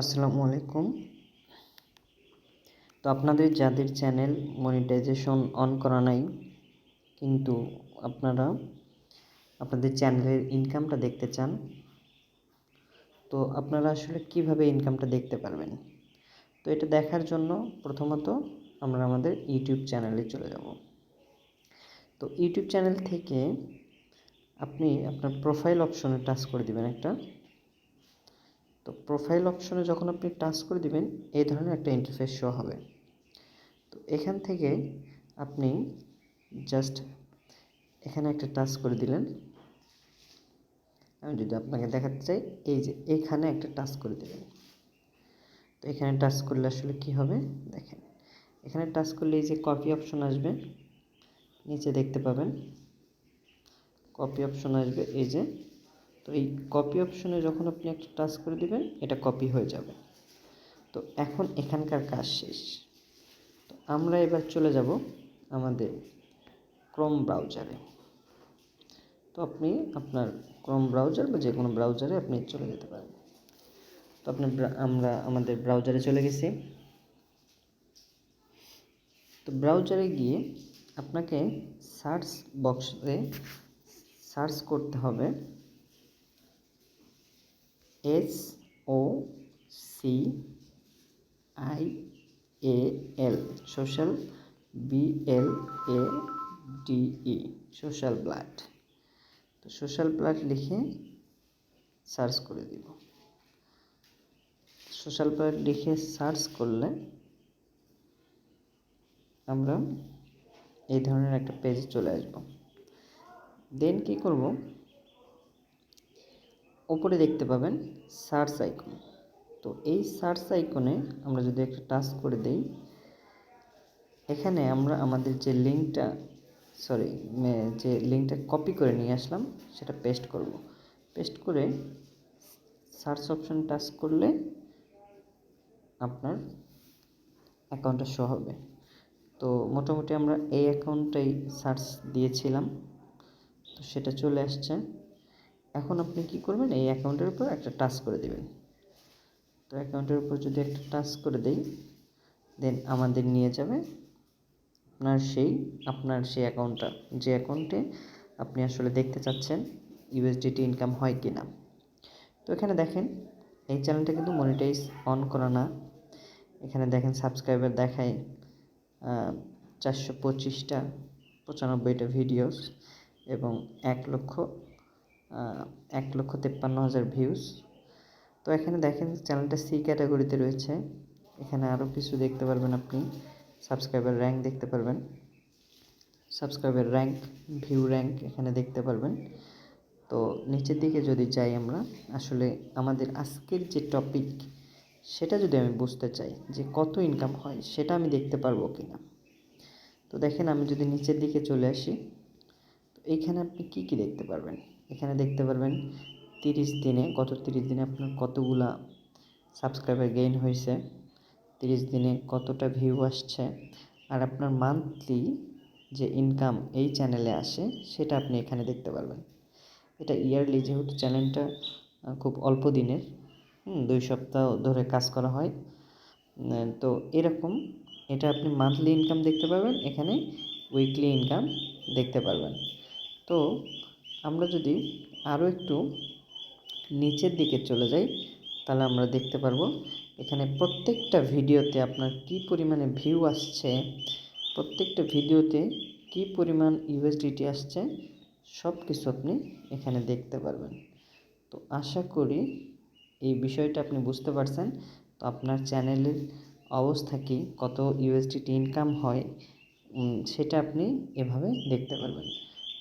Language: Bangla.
আসসালামু আলাইকুম। তো আপনাদের যাদের চ্যানেল মনিটাইজেশন অন করা নাই, কিন্তু আপনারা আপনাদের চ্যানেলের ইনকামটা দেখতে চান, তো আপনারা আসলে কীভাবে ইনকামটা দেখতে পারবেন? তো এটা দেখার জন্য প্রথমত আমরা আমাদের ইউটিউব চ্যানেলে চলে যাব। তো ইউটিউব চ্যানেল থেকে আপনি আপনার প্রোফাইল অপশনে টাচ করে দিবেন একটা প্রোফাইল অপশনে যখন আপনি টাচ করে দিবেন, এই ধরনের একটা ইন্টারফেস শো হবে। তো এখান থেকে আপনি জাস্ট এখানে একটা টাচ করে দিলেন। আমি যদি আপনাকে দেখাতে চাই, এই যে এখানে একটা টাচ করে দিলেন। তো এখানে টাচ করলে আসলে কি হবে? দেখেন, এখানে টাচ করলে এই যে কপি অপশন আসবে, নিচে দেখতে পাবেন। কপি অপশন আসবে এই যে তো এই কপি অপশনে যখন আপনি একটা টাচ করে দিবেন, এটা কপি হয়ে যাবে। তো এখন এখানকার কাজ শেষ। তো আমরা এবার চলে যাব আমাদের ক্রোম ব্রাউজারে তো আপনি আপনার ক্রোম ব্রাউজার বা যে কোনো ব্রাউজারে আপনি চলে যেতে পারেন। তো আপনি আমরা আমাদের ব্রাউজারে চলে গেছি। তো ব্রাউজারে গিয়ে আপনাকে সার্চ বক্সে সার্চ করতে হবে। S O C I A L social B L A D E social blood তো সোশ্যাল ব্লাড লিখে সার্চ করে দিব। সোশ্যাল ব্লাড লিখে সার্চ করলে আমরা এই ধরনের একটা পেজ চলে আসব। দেন কি করব? ওপরে দেখতে পাবেন সার্চ আইকন। তো এই সার্চ আইকনে আমরা যদি একটা টাচ করে দেই, এখানে আমরা আমাদের যে লিঙ্কটা, সরি যে লিঙ্কটা কপি করে নিয়ে আসলাম, সেটা পেস্ট করব। পেস্ট করে সার্চ অপশন টাচ করলে আপনার অ্যাকাউন্টটা শো হবে। তো মোটামুটি আমরা এই অ্যাকাউন্টটাই সার্চ দিয়েছিলাম। তো সেটা চলে আসছে। এখন আপনি কি করবেন? এই অ্যাকাউন্টের উপর একটা টাচ করে দেবেন। তো অ্যাকাউন্টের উপর যদি একটা টাচ করে দেই দেন আমাদের নিয়ে যাবে আপনার সেই আপনার সেই অ্যাকাউন্টটা যে অ্যাকাউন্টে আপনি আসলে দেখতে চাচ্ছেন ইউএসডিটি ইনকাম হয় কি না তো এখানে দেখেন, এই চ্যানেলটা কিন্তু মনিটাইজ অন করা না। এখানে দেখেন সাবস্ক্রাইবার দেখায় চারশো পঁচিশটা, পঁচানব্বইটা ভিডিওস এবং এক লক্ষ এক লক্ষ তেপ্পান্ন হাজার ভিউজ তো এখানে দেখেন চ্যানেলটা সি ক্যাটাগরিতে রয়েছে। এখানে আরও কিছু দেখতে পারবেন আপনি। সাবস্ক্রাইবার র্যাঙ্ক দেখতে পারবেন। সাবস্ক্রাইবার র্যাঙ্ক ভিউ র্যাঙ্ক এখানে দেখতে পারবেন। তো নিচের দিকে যদি যাই আমরা, আসলে আমাদের আজকের যে টপিক সেটা যদি আমি বুঝতে চাই যে কত ইনকাম হয়, সেটা আমি দেখতে পারব কি না তো দেখেন, আমি যদি নিচের দিকে চলে আসি, তো এইখানে আপনি কি কি দেখতে পারবেন? এখানে দেখতে পারবেন তিরিশ দিনে, গত তিরিশ দিনে আপনার কতগুলা সাবস্ক্রাইবার গেইন হয়েছে, তিরিশ দিনে কতটা ভিউ আসছে, আর আপনার মান্থলি যে ইনকাম এই চ্যানেলে আসে, সেটা আপনি এখানে দেখতে পারবেন। এটা ইয়ারলি যেহেতু চ্যানেলটা খুব অল্প দিনের দুই সপ্তাহ ধরে কাজ করা হয় তো এরকম এটা আপনি মান্থলি ইনকাম দেখতে পারবেন, এখানে উইকলি ইনকাম দেখতে পারবেন। তো আমরা যদি আরও একটু নিচের দিকে চলে যাই, তাহলে আমরা দেখতে পারব এখানে প্রত্যেকটা ভিডিওতে আপনার কি পরিমাণে ভিউ আসছে, প্রত্যেকটা ভিডিওতে কি পরিমাণ ইউএসডিটি আসছে সব কিছু আপনি এখানে দেখতে পারবেন। তো আশা করি এই বিষয়টা আপনি বুঝতে পারছেন। তো আপনার চ্যানেলের অবস্থা কি, কত ইউএসডিটি ইনকাম হয় সেটা আপনি এভাবে দেখতে পারবেন।